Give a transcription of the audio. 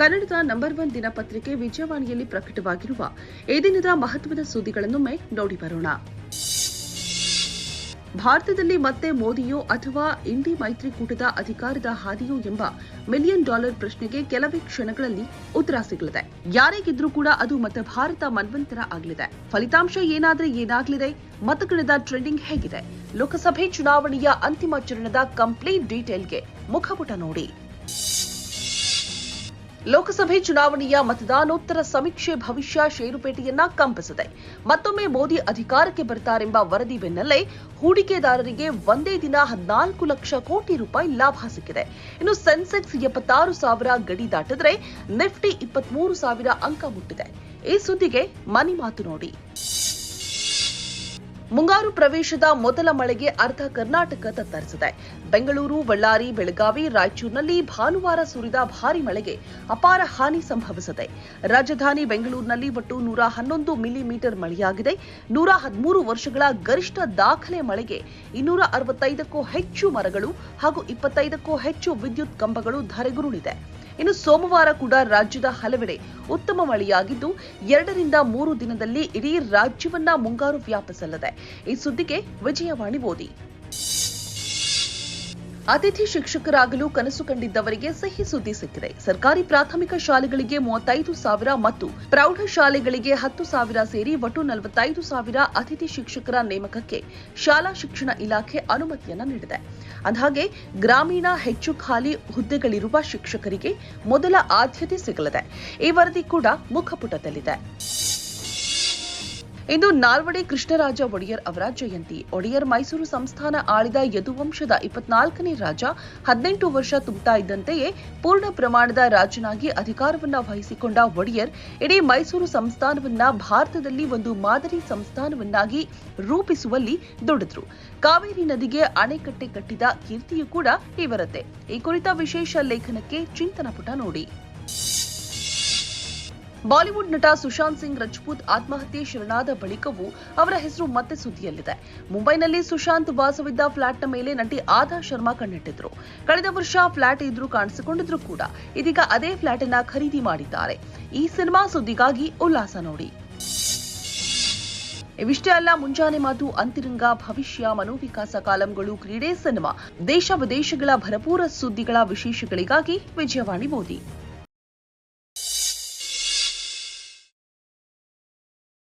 ಕನ್ನಡದ number one ದಿನಪತ್ರಿಕೆ ವಿಜಯವಾಣಿಯಲ್ಲಿ ಪ್ರಕಟವಾಗಿರುವ ಈ ದಿನದ ಮಹತ್ವದ ಸುದ್ದಿಗಳನ್ನೊಮ್ಮೆ ನೋಡಿ ಬರೋಣ. ಭಾರತದಲ್ಲಿ ಮತ್ತೆ ಮೋದಿಯೋ ಅಥವಾ ಇಂಡಿ ಮೈತ್ರಿಕೂಟದ ಅಧಿಕಾರದ ಹಾದಿಯೋ ಎಂಬ ಮಿಲಿಯನ್ ಡಾಲರ್ ಪ್ರಶ್ನೆಗೆ ಕೆಲವೇ ಕ್ಷಣಗಳಲ್ಲಿ ಉತ್ತರ ಸಿಗಲಿದೆ. ಯಾರಿಗಿದ್ರೂ ಕೂಡ ಅದು ಮತ್ತೆ ಭಾರತ ಮನ್ವಂತರ ಆಗಲಿದೆ. ಫಲಿತಾಂಶ ಏನಾದರೆ ಏನಾಗಲಿದೆ? ಮತಗಣದ ಟ್ರೆಂಡಿಂಗ್ ಹೇಗಿದೆ? ಲೋಕಸಭೆ ಚುನಾವಣೆಯ ಅಂತಿಮ ಚರಣದ ಕಂಪ್ಲೀಟ್ ಡೀಟೇಲ್ಗೆ ಮುಖಪುಟ ನೋಡಿ. ಲೋಕಸಭೆ ಚುನಾವಣೆಯ ಮತದಾನೋತ್ತರ ಸಮೀಕ್ಷೆ ಭವಿಷ್ಯ ಷೇರುಪೇಟೆಯನ್ನ ಕಂಪಿಸಿದೆ. ಮತ್ತೊಮ್ಮೆ ಮೋದಿ ಅಧಿಕಾರಕ್ಕೆ ಬರ್ತಾರೆಂಬ ವರದಿ ಬೆನ್ನಲ್ಲೇ ಹೂಡಿಕೆದಾರರಿಗೆ ಒಂದೇ ದಿನ ಹದಿನಾಲ್ಕು ಲಕ್ಷ ಕೋಟಿ ರೂಪಾಯಿ ಲಾಭ ಸಿಕ್ಕಿದೆ. ಇನ್ನು ಸೆನ್ಸೆಕ್ಸ್ ಎಪ್ಪತ್ತಾರು ಸಾವಿರ ಗಡಿ ದಾಟಿದ್ರೆ ನಿಫ್ಟಿ ಇಪ್ಪತ್ಮೂರು ಸಾವಿರ ಅಂಕ ಮುಟ್ಟಿದೆ. ಈ ಸುದ್ದಿಗೆ ಮನಿ ಮಾತು ನೋಡಿ. ಮುಂಗಾರು ಪ್ರವೇಶದ ಮೊದಲ ಮಳೆಗೆ ಅರ್ಧ ಕರ್ನಾಟಕ ತತ್ತರಿಸಿದೆ. ಬೆಂಗಳೂರು, ಬಳ್ಳಾರಿ, ಬೆಳಗಾವಿ, ರಾಯಚೂರಿನಲ್ಲಿ ಭಾನುವಾರ ಸುರಿದ ಭಾರಿ ಮಳೆಗೆ ಅಪಾರ ಹಾನಿ ಸಂಭವಿಸಿದೆ. ರಾಜಧಾನಿ ಬೆಂಗಳೂರಿನಲ್ಲಿ ಒಟ್ಟು ನೂರ ಹನ್ನೊಂದು ಮಿಲಿಮೀಟರ್ ಮಳೆಯಾಗಿದೆ. ನೂರ ಹದಿಮೂರು ವರ್ಷಗಳ ಗರಿಷ್ಠ ದಾಖಲೆ ಮಳೆಗೆ ಇನ್ನೂರ ಅರವತ್ತೈದಕ್ಕೂ ಹೆಚ್ಚು ಮರಗಳು ಹಾಗೂ ಇಪ್ಪತ್ತೈದಕ್ಕೂ ಹೆಚ್ಚು ವಿದ್ಯುತ್ ಕಂಬಗಳು ಧರೆಗುರುಳಿದೆ. ಇನ್ನು ಸೋಮವಾರ ಕೂಡ ರಾಜ್ಯದ ಹಲವೆಡೆ ಉತ್ತಮ ಮಳೆಯಾಗಿದ್ದು, ಎರಡರಿಂದ ಮೂರು ದಿನದಲ್ಲಿ ಇಡೀ ರಾಜ್ಯವನ್ನ ಮುಂಗಾರು ವ್ಯಾಪಿಸಲಿದೆ. ಈ ಸುದ್ದಿಗೆ ವಿಜಯವಾಣಿ ಓದಿ. ಅತಿಥಿ ಶಿಕ್ಷಕರಾಗಲು ಕನಸು ಕಂಡಿದ್ದವರಿಗೆ ಸಹಿ ಸುದ್ದಿ ಸಿಕ್ಕಿದೆ. ಸರ್ಕಾರಿ ಪ್ರಾಥಮಿಕ ಶಾಲೆಗಳಿಗೆ ಮೂವತ್ತೈದು ಸಾವಿರ ಮತ್ತು ಪ್ರೌಢ ಶಾಲೆಗಳಿಗೆ ಹತ್ತು ಸಾವಿರ ಸೇರಿ ಒಟ್ಟು ನಲವತ್ತೈದು ಸಾವಿರ ಅತಿಥಿ ಶಿಕ್ಷಕರ ನೇಮಕಕ್ಕೆ ಶಾಲಾ ಶಿಕ್ಷಣ ಇಲಾಖೆ ಅನುಮತಿಯನ್ನ ನೀಡಿದೆ. ಅಂದಹಾಗೆ, ಗ್ರಾಮೀಣ ಹೆಚ್ಚು ಖಾಲಿ ಹುದ್ದೆಗಳಿರುವ ಶಿಕ್ಷಕರಿಗೆ ಮೊದಲ ಆದ್ಯತೆ ಸಿಗಲಿದೆ. ಈ ವರದಿ ಕೂಡ ಮುಖಪುಟದಲ್ಲಿದೆ. ಇಂದು ನಾಲ್ವಡಿ ಕೃಷ್ಣರಾಜ ಒಡೆಯರ್ ಅವರ ಜಯಂತಿ. ಒಡೆಯರ್ ಮೈಸೂರು ಸಂಸ್ಥಾನ ಆಳಿದ ಯದುವಂಶದ ಇಪ್ಪತ್ನಾಲ್ಕನೇ ರಾಜ ಹದಿನೆಂಟು ವರ್ಷ ತುಂಬುತ್ತಾ ಇದ್ದಂತೆಯೇ ಪೂರ್ಣ ಪ್ರಮಾಣದ ರಾಜನಾಗಿ ಅಧಿಕಾರವನ್ನ ವಹಿಸಿಕೊಂಡ ಒಡೆಯರ್ ಇಡೀ ಮೈಸೂರು ಸಂಸ್ಥಾನವನ್ನ ಭಾರತದಲ್ಲಿ ಒಂದು ಮಾದರಿ ಸಂಸ್ಥಾನವನ್ನಾಗಿ ರೂಪಿಸುವಲ್ಲಿ ದುಡಿದ್ರು. ಕಾವೇರಿ ನದಿಗೆ ಅಣೆಕಟ್ಟೆ ಕಟ್ಟಿದ ಕೀರ್ತಿಯೂ ಕೂಡ ಇವರದ್ದೇ. ಈ ಕುರಿತ ವಿಶೇಷ ಲೇಖನಕ್ಕೆ ಚಿಂತನ ಪುಟ ನೋಡಿ. ಬಾಲಿವುಡ್ ನಟ ಸುಶಾಂತ್ ಸಿಂಗ್ ರಜಪೂತ್ ಆತ್ಮಹತ್ಯೆ ಶರಣಾದ ಬಳಿಕವೂ ಅವರ ಹೆಸರು ಮತ್ತೆ ಸುದ್ದಿಯಲ್ಲಿದೆ. ಮುಂಬೈನಲ್ಲಿ ಸುಶಾಂತ್ ವಾಸವಿದ್ದ ಫ್ಲಾಟ್ನ ಮೇಲೆ ನಟಿ ಆದಾ ಶರ್ಮಾ ಕಣ್ಣಿಟ್ಟಿದ್ರು. ಕಳೆದ ವರ್ಷ ಫ್ಲಾಟ್ ಇದ್ರು ಕಾಣಿಸಿಕೊಂಡಿದ್ರು ಕೂಡ. ಇದೀಗ ಅದೇ ಫ್ಲಾಟ್ ಅನ್ನ ಖರೀದಿ ಮಾಡಿದ್ದಾರೆ. ಈ ಸಿನಿಮಾ ಸುದ್ದಿಗಾಗಿ ಉಲ್ಲಾಸ ನೋಡಿ. ಇವಿಷ್ಟೇ ಅಲ್ಲ, ಮುಂಜಾನೆ ಮಾತು, ಅಂತಿರಂಗ, ಭವಿಷ್ಯ, ಮನೋವಿಕಾಸ ಕಾಲಂಗಳು, ಕ್ರೀಡೆ, ಸಿನಿಮಾ, ದೇಶ ವಿದೇಶಗಳ ಭರಪೂರ ಸುದ್ದಿಗಳ ವಿಶೇಷಗಳಿಗಾಗಿ ವಿಜಯವಾಣಿ ಓದಿ